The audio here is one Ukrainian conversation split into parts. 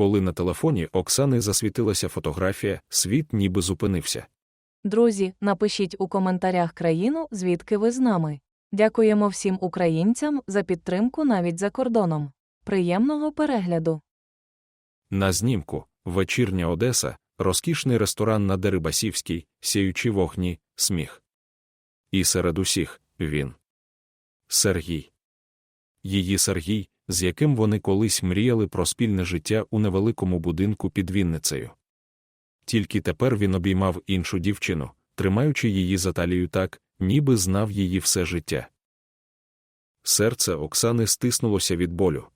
Коли на телефоні Оксани засвітилася фотографія, світ ніби зупинився. Друзі, напишіть у коментарях країну, звідки ви з нами. Дякуємо всім українцям за підтримку навіть за кордоном. Приємного перегляду! На знімку вечірня Одеса, розкішний ресторан на Дерибасівській, сіючи вогні, сміх. І серед усіх він. Сергій. Її Сергій, з яким вони колись мріяли про спільне життя у невеликому будинку під Вінницею. Тільки тепер він обіймав іншу дівчину, тримаючи її за талію так, ніби знав її все життя. Серце Оксани стиснулося від болю.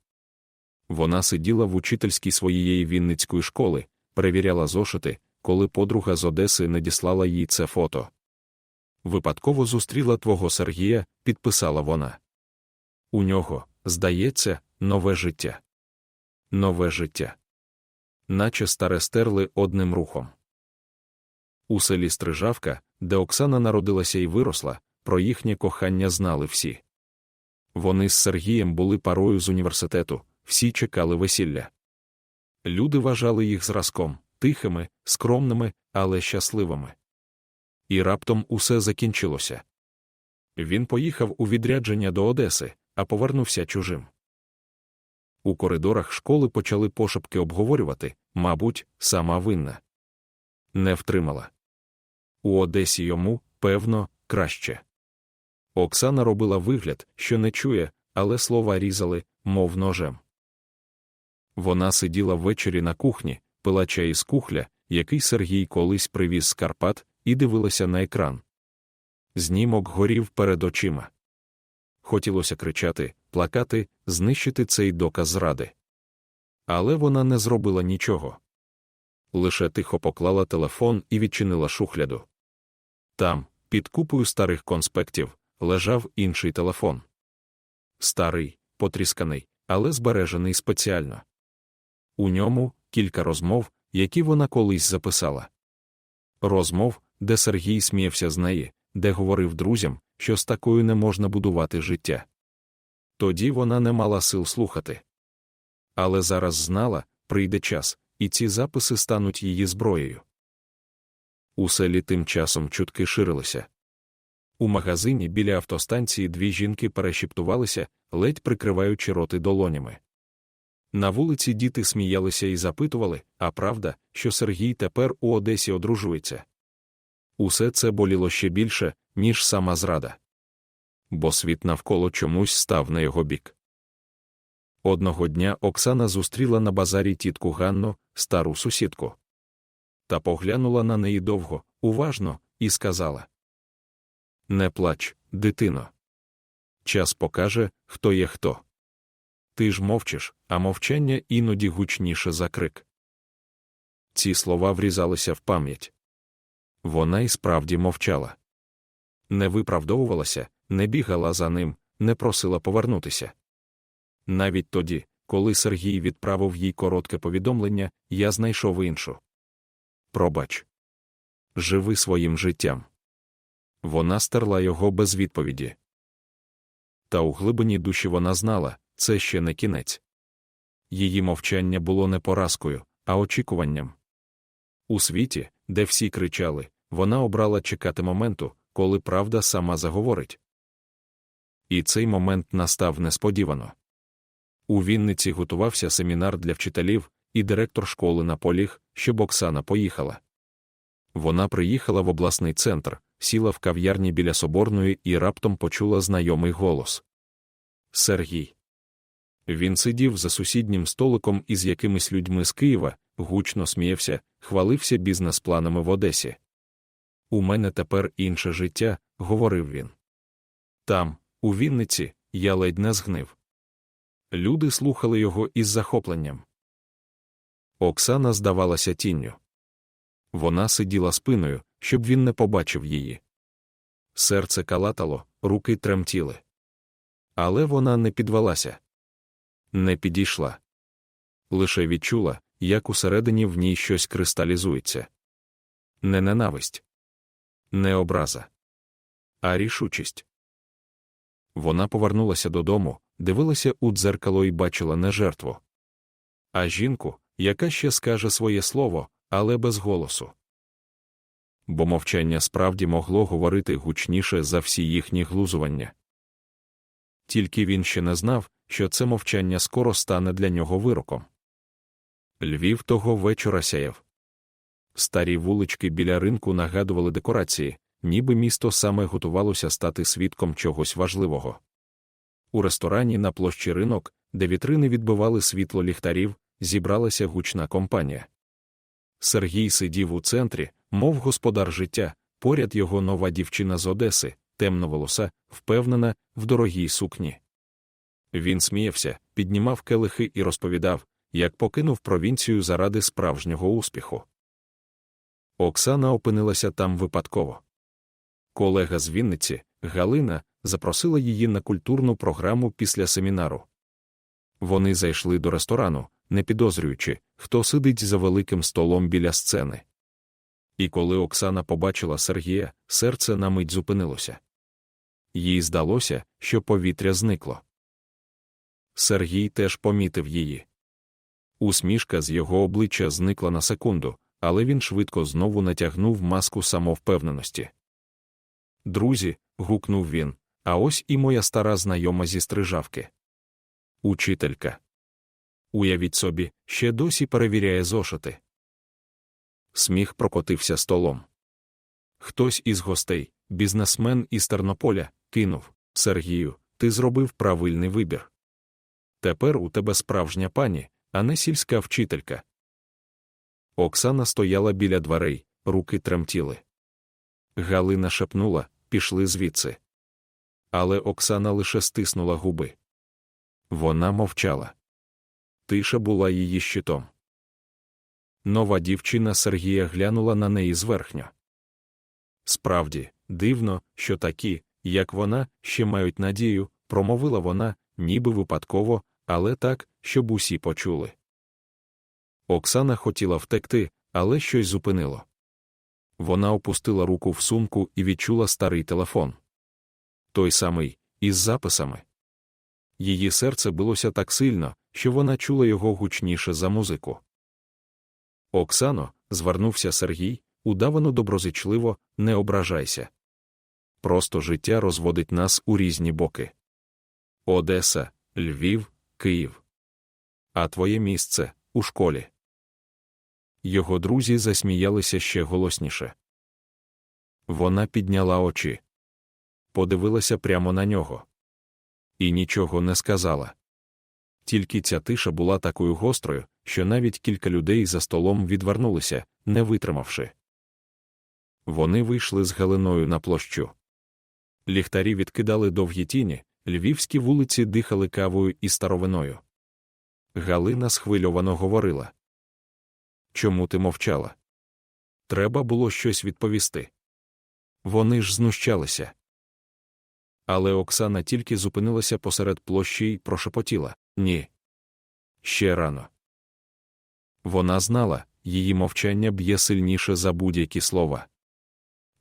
Вона сиділа в учительській своєї вінницької школи, перевіряла зошити, коли подруга з Одеси надіслала їй це фото. Випадково зустріла твого Сергія, підписала вона. У нього, здається, нове життя. Нове життя. Наче старе стерли одним рухом. У селі Стрижавка, де Оксана народилася і виросла, про їхнє кохання знали всі. Вони з Сергієм були парою з університету, всі чекали весілля. Люди вважали їх зразком, тихими, скромними, але щасливими. І раптом усе закінчилося. Він поїхав у відрядження до Одеси, а повернувся чужим. У коридорах школи почали пошепки обговорювати, мабуть, сама винна. Не втримала. У Одесі йому, певно, краще. Оксана робила вигляд, що не чує, але слова різали, мов ножем. Вона сиділа ввечері на кухні, пила чай із кухля, який Сергій колись привіз з Карпат, і дивилася на екран. Знімок горів перед очима. Хотілося кричати, плакати, знищити цей доказ зради. Але вона не зробила нічого. Лише тихо поклала телефон і відчинила шухляду. Там, під купою старих конспектів, лежав інший телефон. Старий, потрісканий, але збережений спеціально. У ньому кілька розмов, які вона колись записала. Розмов, де Сергій сміявся з неї, де говорив друзям, що з такою не можна будувати життя. Тоді вона не мала сил слухати. Але зараз знала, прийде час, і ці записи стануть її зброєю. У селі тим часом чутки ширилися. У магазині біля автостанції дві жінки перешіптувалися, ледь прикриваючи роти долонями. На вулиці діти сміялися і запитували, а правда, що Сергій тепер у Одесі одружується. Усе це боліло ще більше, ніж сама зрада. Бо світ навколо чомусь став на його бік. Одного дня Оксана зустріла на базарі тітку Ганну, стару сусідку. Та поглянула на неї довго, уважно, і сказала: Не плач, дитино. Час покаже, хто є хто. Ти ж мовчиш, а мовчання іноді гучніше за крик. Ці слова врізалися в пам'ять. Вона й справді мовчала. Не виправдовувалася, не бігала за ним, не просила повернутися. Навіть тоді, коли Сергій відправив їй коротке повідомлення, я знайшов іншу. Пробач. Живи своїм життям. Вона стерла його без відповіді. Та у глибині душі вона знала це ще не кінець. Її мовчання було не поразкою, а очікуванням. У світі, де всі кричали, вона обрала чекати моменту, коли правда сама заговорить. І цей момент настав несподівано. У Вінниці готувався семінар для вчителів, і директор школи наполіг, щоб Оксана поїхала. Вона приїхала в обласний центр, сіла в кав'ярні біля соборної і раптом почула знайомий голос Сергій. Він сидів за сусіднім столиком із якимись людьми з Києва, гучно сміявся, хвалився бізнес-планами в Одесі. У мене тепер інше життя, говорив він. Там, у Вінниці, я ледь не згнив. Люди слухали його із захопленням. Оксана здавалася тінню. Вона сиділа спиною, щоб він не побачив її. Серце калатало, руки тремтіли. Але вона не підвелася, не підійшла. Лише відчула, як усередині в ній щось кристалізується. Не ненависть, не образа, а рішучість. Вона повернулася додому, дивилася у дзеркало і бачила не жертву, а жінку, яка ще скаже своє слово, але без голосу. Бо мовчання справді могло говорити гучніше за всі їхні глузування. Тільки він ще не знав, що це мовчання скоро стане для нього вироком. Львів того вечора сяяв. Старі вулички біля ринку нагадували декорації, ніби місто саме готувалося стати свідком чогось важливого. У ресторані на площі ринок, де вітрини відбивали світло ліхтарів, зібралася гучна компанія. Сергій сидів у центрі, мов господар життя, поряд його нова дівчина з Одеси, темноволоса, впевнена, в дорогій сукні. Він сміявся, піднімав келихи і розповідав, як покинув провінцію заради справжнього успіху. Оксана опинилася там випадково. Колега з Вінниці, Галина, запросила її на культурну програму після семінару. Вони зайшли до ресторану, не підозрюючи, хто сидить за великим столом біля сцени. І коли Оксана побачила Сергія, серце на мить зупинилося. Їй здалося, що повітря зникло. Сергій теж помітив її. Усмішка з його обличчя зникла на секунду, але він швидко знову натягнув маску самовпевненості. Друзі, гукнув він, а ось і моя стара знайома зі стрижавки. Учителька. Уявіть собі, ще досі перевіряє зошити. Сміх прокотився столом. Хтось із гостей, бізнесмен із Тернополя, кинув Сергію, ти зробив правильний вибір. Тепер у тебе справжня пані, а не сільська вчителька. Оксана стояла біля дверей, руки тремтіли. Галина шепнула пішли звідси. Але Оксана лише стиснула губи. Вона мовчала. Тиша була її щитом. Нова дівчина Сергія глянула на неї зверхньо. Справді, дивно, що такі, як вона, ще мають надію, промовила вона, ніби випадково, але так, щоб усі почули. Оксана хотіла втекти, але щось зупинило. Вона опустила руку в сумку і відчула старий телефон. Той самий, із записами. Її серце билося так сильно, що вона чула його гучніше за музику. Оксано, звернувся Сергій, удавано доброзичливо, не ображайся. Просто життя розводить нас у різні боки. Одеса, Львів, Київ. А твоє місце у школі. Його друзі засміялися ще голосніше. Вона підняла очі, подивилася прямо на нього і нічого не сказала. Тільки ця тиша була такою гострою, що навіть кілька людей за столом відвернулися, не витримавши. Вони вийшли з Галиною на площу. Ліхтарі відкидали довгі тіні, львівські вулиці дихали кавою і старовиною. Галина схвильовано говорила. Чому ти мовчала? Треба було щось відповісти. Вони ж знущалися. Але Оксана тільки зупинилася посеред площі й прошепотіла ні. Ще рано. Вона знала, її мовчання б'є сильніше за будь-які слова.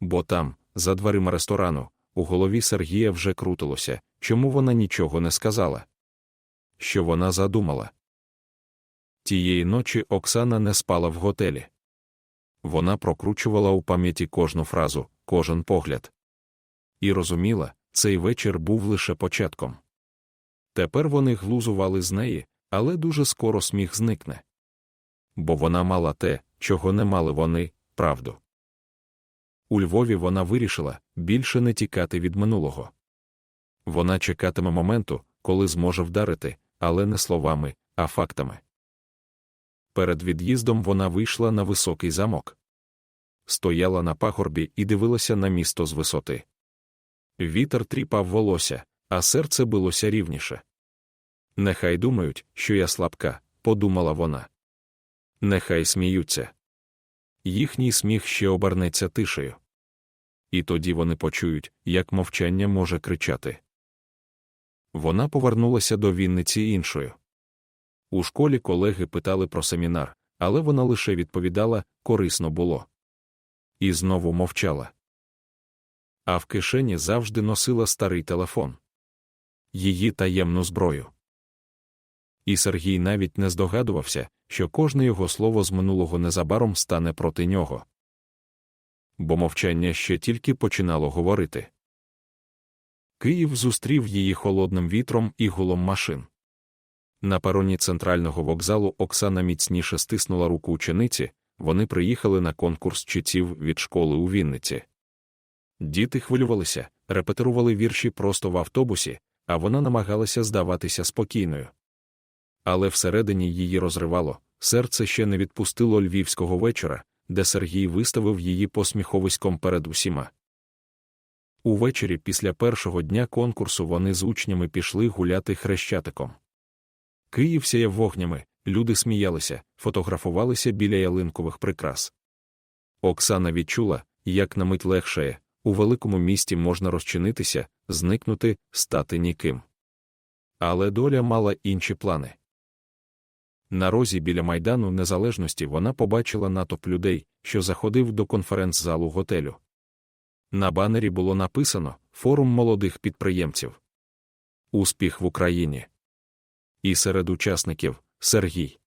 Бо там, за дверима ресторану, у голові Сергія вже крутилося, чому вона нічого не сказала. Що вона задумала. Тієї ночі Оксана не спала в готелі. Вона прокручувала у пам'яті кожну фразу, кожен погляд. І розуміла, цей вечір був лише початком. Тепер вони глузували з неї, але дуже скоро сміх зникне. Бо вона мала те, чого не мали вони, правду. У Львові вона вирішила більше не тікати від минулого. Вона чекатиме моменту, коли зможе вдарити, але не словами, а фактами. Перед від'їздом вона вийшла на високий замок. Стояла на пагорбі і дивилася на місто з висоти. Вітер тріпав волосся, а серце билося рівніше. Нехай думають, що я слабка, подумала вона. Нехай сміються. Їхній сміх ще обернеться тишею. І тоді вони почують, як мовчання може кричати. Вона повернулася до Вінниці іншою. У школі колеги питали про семінар, але вона лише відповідала корисно було. І знову мовчала. А в кишені завжди носила старий телефон її таємну зброю. і Сергій навіть не здогадувався, що кожне його слово з минулого незабаром стане проти нього. Бо мовчання ще тільки починало говорити. Київ зустрів її холодним вітром і гулом машин. На пероні центрального вокзалу Оксана міцніше стиснула руку учениці, вони приїхали на конкурс читців від школи у Вінниці. Діти хвилювалися, репетирували вірші просто в автобусі, а вона намагалася здаватися спокійною. Але всередині її розривало, серце ще не відпустило львівського вечора, де Сергій виставив її посміховиськом перед усіма. Увечері після першого дня конкурсу вони з учнями пішли гуляти хрещатиком. Київ сяяв вогнями, люди сміялися, фотографувалися біля ялинкових прикрас. Оксана відчула, як на мить легшає, у великому місті можна розчинитися, зникнути, стати ніким. Але доля мала інші плани. На розі біля майдану Незалежності вона побачила натовп людей, що заходив до конференц-залу готелю. На банері було написано Форум молодих підприємців. Успіх в Україні. І серед учасників Сергій.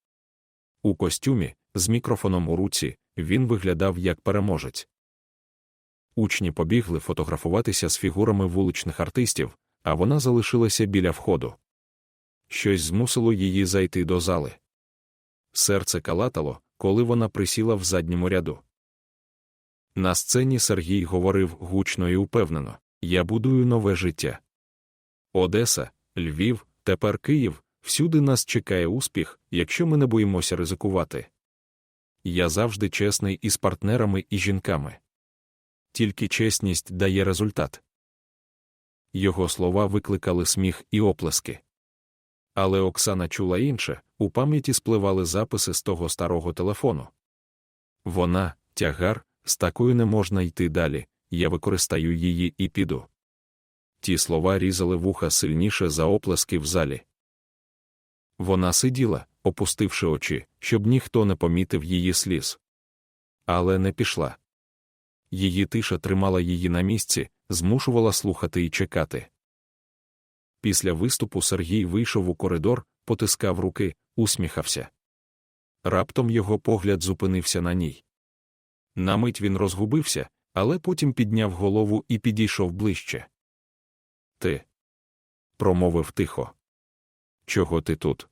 У костюмі, з мікрофоном у руці, він виглядав як переможець. Учні побігли фотографуватися з фігурами вуличних артистів, а вона залишилася біля входу. Щось змусило її зайти до зали. Серце калатало, коли вона присіла в задньому ряду. На сцені Сергій говорив гучно і упевнено Я будую нове життя. Одеса, Львів, тепер Київ, всюди нас чекає успіх, якщо ми не боїмося ризикувати. Я завжди чесний із партнерами і жінками. Тільки чесність дає результат. Його слова викликали сміх і оплески. Але Оксана чула інше, у пам'яті спливали записи з того старого телефону. Вона, тягар, з такою не можна йти далі, я використаю її і піду. Ті слова різали вуха сильніше за оплески в залі. Вона сиділа, опустивши очі, щоб ніхто не помітив її сліз. Але не пішла. Її тиша тримала її на місці, змушувала слухати і чекати. Після виступу Сергій вийшов у коридор, потискав руки, усміхався. Раптом його погляд зупинився на ній. На мить він розгубився, але потім підняв голову і підійшов ближче. Ти. промовив тихо. Чого ти тут?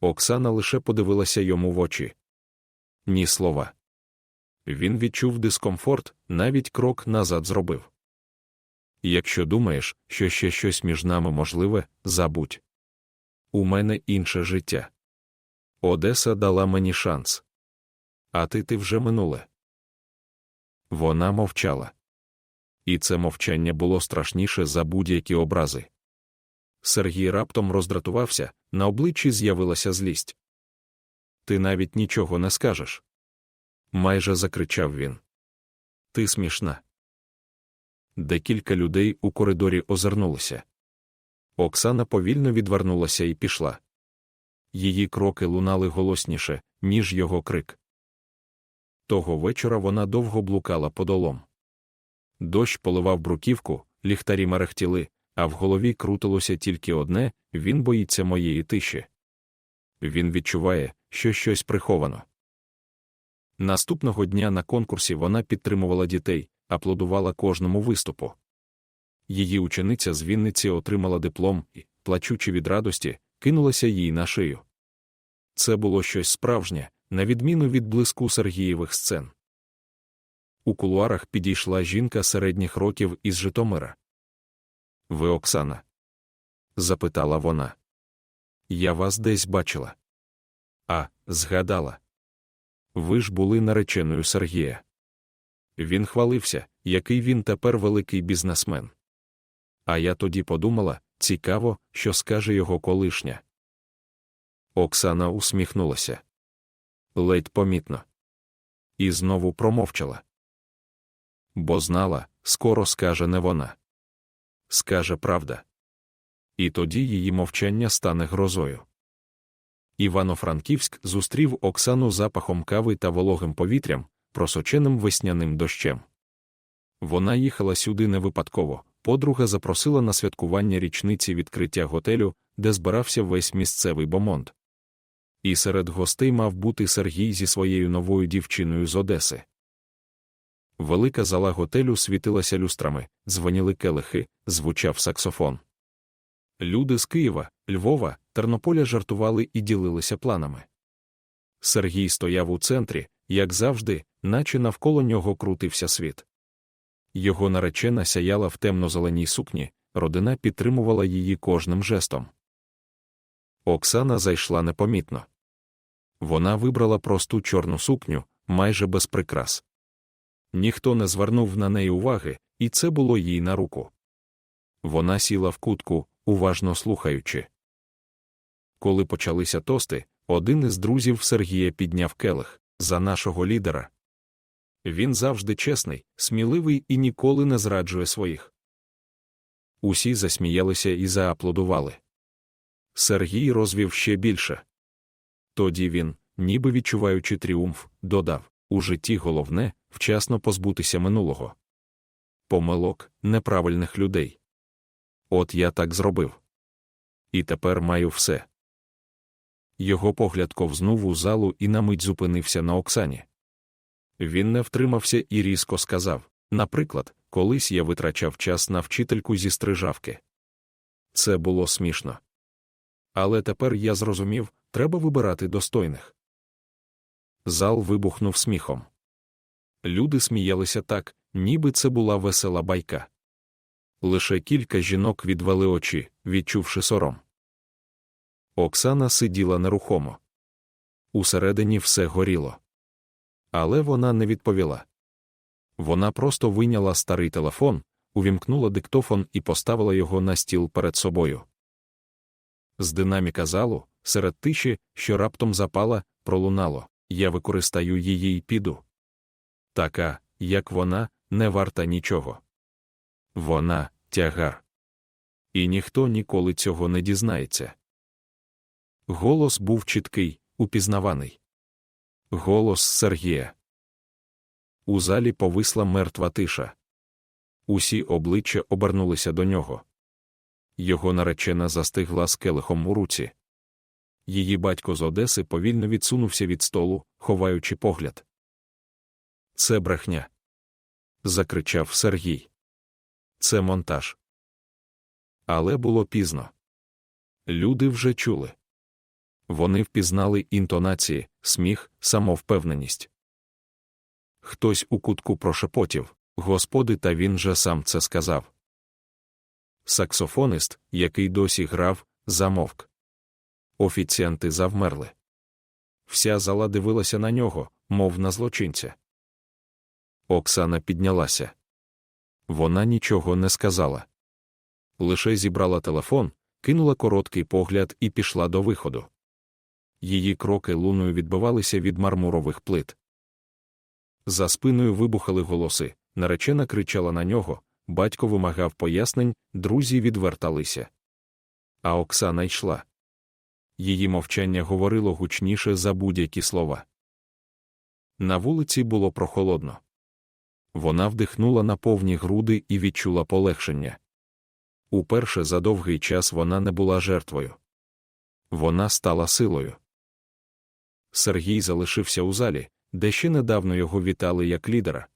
Оксана лише подивилася йому в очі. Ні слова. Він відчув дискомфорт, навіть крок назад зробив. Якщо думаєш, що ще щось між нами можливе, забудь. У мене інше життя. Одеса дала мені шанс. А ти ти вже минуле. Вона мовчала. І це мовчання було страшніше за будь-які образи. Сергій раптом роздратувався, на обличчі з'явилася злість. Ти навіть нічого не скажеш. Майже закричав він. Ти смішна. Декілька людей у коридорі озирнулися. Оксана повільно відвернулася і пішла. Її кроки лунали голосніше, ніж його крик. Того вечора вона довго блукала подолом. Дощ поливав бруківку, ліхтарі мерехтіли, а в голові крутилося тільки одне він боїться моєї тиші. Він відчуває, що щось приховано. Наступного дня на конкурсі вона підтримувала дітей, аплодувала кожному виступу. Її учениця з Вінниці отримала диплом і, плачучи від радості, кинулася їй на шию. Це було щось справжнє, на відміну від блиску Сергієвих сцен. У кулуарах підійшла жінка середніх років із Житомира. Ви Оксана? запитала вона. Я вас десь бачила. А, згадала. Ви ж були нареченою Сергія. Він хвалився, який він тепер великий бізнесмен. А я тоді подумала цікаво, що скаже його колишня. Оксана усміхнулася. Ледь помітно. І знову промовчала. Бо знала, скоро скаже не вона. Скаже правда. І тоді її мовчання стане грозою. Івано-Франківськ зустрів Оксану запахом кави та вологим повітрям, просоченим весняним дощем. Вона їхала сюди не випадково, подруга запросила на святкування річниці відкриття готелю, де збирався весь місцевий бомонд. І серед гостей мав бути Сергій зі своєю новою дівчиною з Одеси. Велика зала готелю світилася люстрами, дзвоніли келихи, звучав саксофон. Люди з Києва, Львова, Тернополя жартували і ділилися планами. Сергій стояв у центрі, як завжди, наче навколо нього крутився світ. Його наречена сяяла в темно-зеленій сукні, родина підтримувала її кожним жестом. Оксана зайшла непомітно. Вона вибрала просту чорну сукню, майже без прикрас. Ніхто не звернув на неї уваги, і це було їй на руку. Вона сіла в кутку, уважно слухаючи. Коли почалися тости, один із друзів Сергія підняв келих за нашого лідера. Він завжди чесний, сміливий і ніколи не зраджує своїх. Усі засміялися і зааплодували. Сергій розвів ще більше. Тоді він, ніби відчуваючи тріумф, додав у житті головне вчасно позбутися минулого. Помилок, неправильних людей. От я так зробив. І тепер маю все. Його погляд ковзнув у залу і на мить зупинився на Оксані. Він не втримався і різко сказав наприклад, колись я витрачав час на вчительку зі стрижавки. Це було смішно. Але тепер я зрозумів, треба вибирати достойних. Зал вибухнув сміхом. Люди сміялися так, ніби це була весела байка. Лише кілька жінок відвели очі, відчувши сором. Оксана сиділа нерухомо. Усередині все горіло. Але вона не відповіла. Вона просто вийняла старий телефон, увімкнула диктофон і поставила його на стіл перед собою. З динаміка залу, серед тиші, що раптом запала, пролунало я використаю її і піду. Така, як вона, не варта нічого. Вона тягар. І ніхто ніколи цього не дізнається. Голос був чіткий, упізнаваний. Голос Сергія. У залі повисла мертва тиша. Усі обличчя обернулися до нього. Його наречена застигла з келихом у руці. Її батько з Одеси повільно відсунувся від столу, ховаючи погляд. Це брехня. закричав Сергій. Це монтаж. Але було пізно. Люди вже чули. Вони впізнали інтонації, сміх, самовпевненість. Хтось у кутку прошепотів Господи, та він же сам це сказав. Саксофонист, який досі грав, замовк. Офіціанти завмерли. Вся зала дивилася на нього, мов на злочинця. Оксана піднялася. Вона нічого не сказала. Лише зібрала телефон, кинула короткий погляд і пішла до виходу. Її кроки луною відбивалися від мармурових плит. За спиною вибухали голоси, наречена кричала на нього, батько вимагав пояснень, друзі відверталися. А Оксана йшла. Її мовчання говорило гучніше за будь-які слова. На вулиці було прохолодно. Вона вдихнула на повні груди і відчула полегшення. Уперше за довгий час вона не була жертвою. Вона стала силою. Сергій залишився у залі, де ще недавно його вітали як лідера.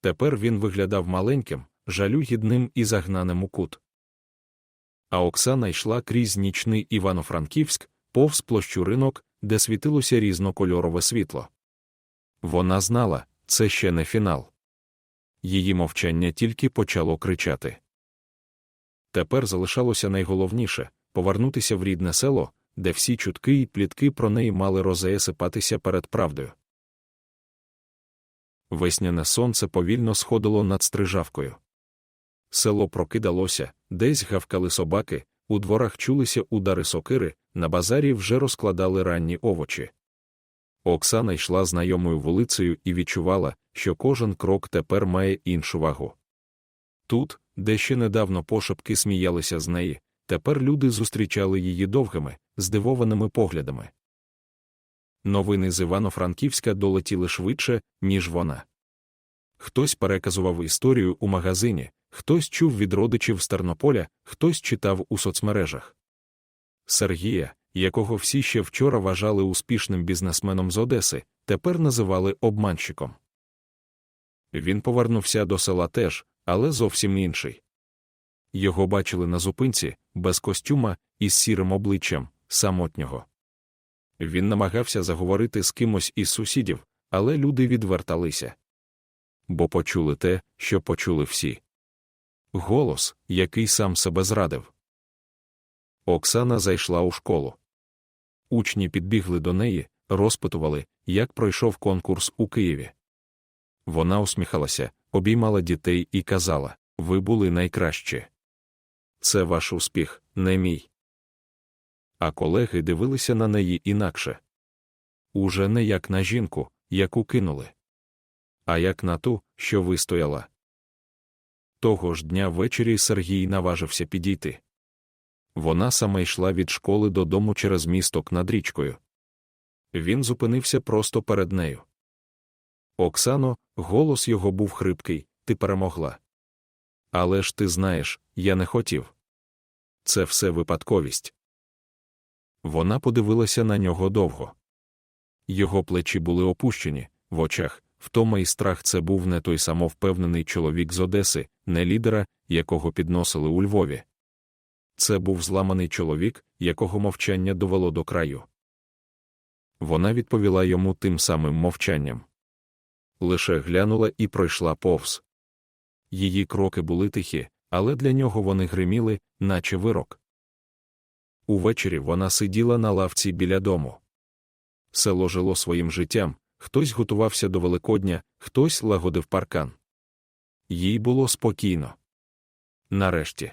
Тепер він виглядав маленьким, жалюгідним і загнаним у кут. А Оксана йшла крізь нічний Івано-Франківськ, повз площу ринок, де світилося різнокольорове світло. Вона знала, це ще не фінал. Її мовчання тільки почало кричати. Тепер залишалося найголовніше повернутися в рідне село, де всі чутки і плітки про неї мали розеясипатися перед правдою. Весняне сонце повільно сходило над стрижавкою. Село прокидалося, десь гавкали собаки, у дворах чулися удари сокири, на базарі вже розкладали ранні овочі. Оксана йшла знайомою вулицею і відчувала, що кожен крок тепер має іншу вагу. Тут, де ще недавно пошепки сміялися з неї, тепер люди зустрічали її довгими, здивованими поглядами. Новини з Івано-Франківська долетіли швидше, ніж вона. Хтось переказував історію у магазині, хтось чув від родичів з Тернополя, хтось читав у соцмережах. Сергія, якого всі ще вчора вважали успішним бізнесменом з Одеси, тепер називали обманщиком. Він повернувся до села теж, але зовсім інший. Його бачили на зупинці, без костюма і з сірим обличчям, самотнього. Він намагався заговорити з кимось із сусідів, але люди відверталися. Бо почули те, що почули всі. Голос, який сам себе зрадив. Оксана зайшла у школу. Учні підбігли до неї, розпитували, як пройшов конкурс у Києві. Вона усміхалася, обіймала дітей і казала: Ви були найкращі. Це ваш успіх, не мій. А колеги дивилися на неї інакше. Уже не як на жінку, яку кинули, а як на ту, що вистояла. Того ж дня ввечері Сергій наважився підійти. Вона саме йшла від школи додому через місток над річкою. Він зупинився просто перед нею. Оксано, голос його був хрипкий, ти перемогла. Але ж ти знаєш, я не хотів. Це все випадковість. Вона подивилася на нього довго. Його плечі були опущені, в очах, втома і страх це був не той самовпевнений чоловік з Одеси, не лідера, якого підносили у Львові. Це був зламаний чоловік, якого мовчання довело до краю. Вона відповіла йому тим самим мовчанням. Лише глянула і пройшла повз. Її кроки були тихі, але для нього вони гриміли, наче вирок. Увечері вона сиділа на лавці біля дому. Село жило своїм життям, хтось готувався до Великодня, хтось лагодив паркан. Їй було спокійно. Нарешті.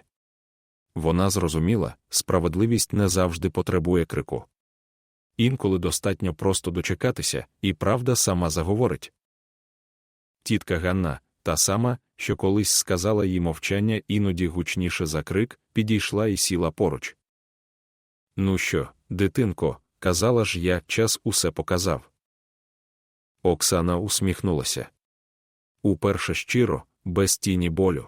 Вона зрозуміла, справедливість не завжди потребує крику. Інколи достатньо просто дочекатися, і правда сама заговорить. Тітка Ганна, та сама, що колись сказала їй мовчання іноді гучніше за крик, підійшла і сіла поруч. Ну що, дитинко, казала ж я, час усе показав. Оксана усміхнулася. Уперше щиро, без тіні болю.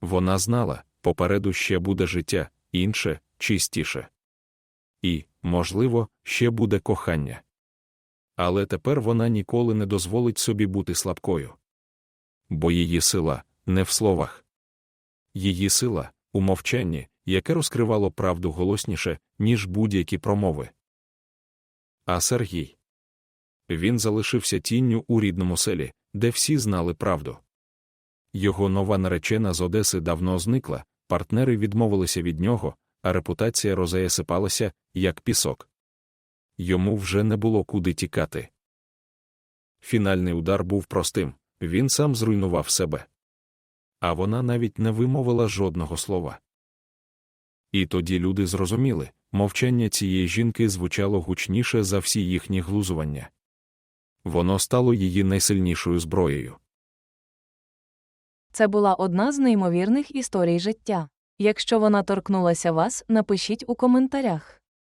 Вона знала, попереду ще буде життя, інше, чистіше. І, можливо, ще буде кохання. Але тепер вона ніколи не дозволить собі бути слабкою. Бо її сила не в словах. Її сила у мовчанні, яке розкривало правду голосніше, ніж будь-які промови. А Сергій він залишився тінню у рідному селі, де всі знали правду. Його нова наречена з Одеси давно зникла, партнери відмовилися від нього, а репутація розея сипалася, як пісок. Йому вже не було куди тікати. Фінальний удар був простим він сам зруйнував себе. А вона навіть не вимовила жодного слова. І тоді люди зрозуміли мовчання цієї жінки звучало гучніше за всі їхні глузування. Воно стало її найсильнішою зброєю. Це була одна з неймовірних історій життя. Якщо вона торкнулася вас, напишіть у коментарях.